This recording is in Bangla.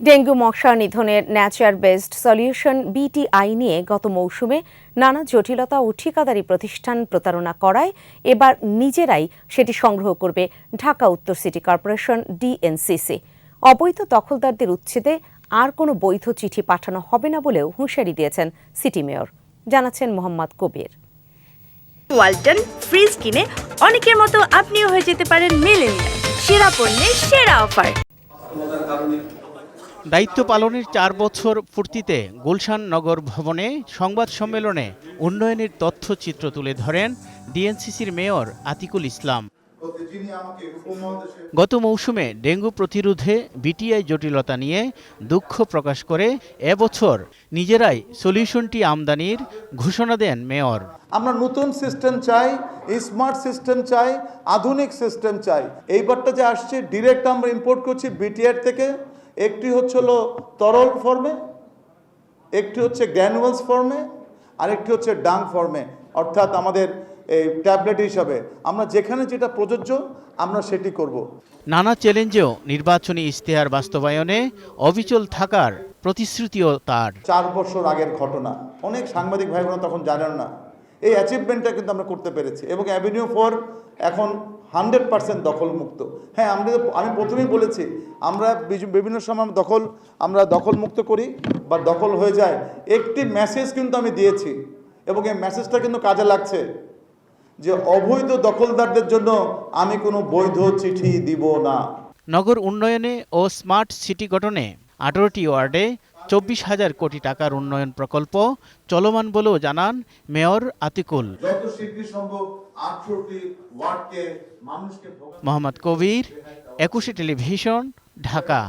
ডেঙ্গু, মশা নিধনের ন্যাচার বেসড সলিউশন বিটিআই নিয়ে গত মৌসুমে নানা জটিলতা ও ঠিকাদারি প্রতিষ্ঠান প্রতারণা করায় এবার নিজেরাই সেটি সংগ্রহ করবে ঢাকা উত্তর সিটি কর্পোরেশন ডিএনসিসি। অবৈধ দখলদারদের উচ্ছেদে আর কোনো বৈধ চিঠি পাঠানো হবে না বলেও হুঁশিয়ারি দিয়েছেন সিটি মেয়র। জানাচ্ছেন মোহাম্মদ কবির। ওয়ালটন ফ্রিজ কিনে অনেকের মতো আপনিও হয়ে যেতে পারেন মিলেনিয়াল। সেরা পণ্যের সেরা অফার। দায়িত্ব পালনের চার বছর পূর্তিতে গুলশান নগর ভবনে সংবাদ সম্মেলনে উন্নয়নের তথ্যচিত্র তুলে ধরেন ডিএনসিসির মেয়র আতিকুল ইসলাম। গত মৌসুমে ডেঙ্গু প্রতিরোধে বিটিআই জটিলতা নিয়ে দুঃখ প্রকাশ করে এবছর নিজেরাই সলিউশনটি আমদানির ঘোষণা দেন মেয়র। আমরা নতুন সিস্টেম চাই, স্মার্ট সিস্টেম চাই, আধুনিক সিস্টেম চাই। এইবারটা যে আসছে ডিরেক্ট আমরা ইম্পোর্ট করছি বিটিআর থেকে। একটি হচ্ছে হলো তরল ফর্মে একটি হচ্ছে গ্র্যানুয়ালস ফর্মে আরেকটি হচ্ছে ডাং ফর্মে অর্থাৎ আমাদের এই ট্যাবলেট হিসাবে আমরা যেখানে যেটা প্রযোজ্য আমরা সেটি করব। নানা চ্যালেঞ্জেও নির্বাচনী ইশতেহার বাস্তবায়নে অবিচল থাকার প্রতিশ্রুতিও তার। চার বছর আগের ঘটনা। অনেক সাংবাদিক ভাই বোন তখন জানেন না। এই অ্যাচিভমেন্টটা কিন্তু আমরা করতে পেরেছি এবং অ্যাভিনিউ ফোর এখন হান্ড্রেড পার্সেন্ট দখলমুক্ত। হ্যাঁ আমরা আমি প্রথমেই বলেছি, আমরা বিভিন্ন সময় দখল, আমরা দখলমুক্ত করি বা দখল হয়ে যায়। একটি মেসেজ কিন্তু আমি দিয়েছি এবং এই মেসেজটা কিন্তু কাজে লাগছে যে অবৈধ দখলদারদের জন্য আমি কোনো বৈধ চিঠি দিব না। নগর উন্নয়নে ও স্মার্ট সিটি গঠনে আঠারোটি ওয়ার্ডে চব্বিশ হাজার কোটি টাকার উন্নয়ন প্রকল্প চলমান বলেও জানান মেয়র আতিকুল। মোহাম্মদ কবির একুশে টেলিভিশন ঢাকা।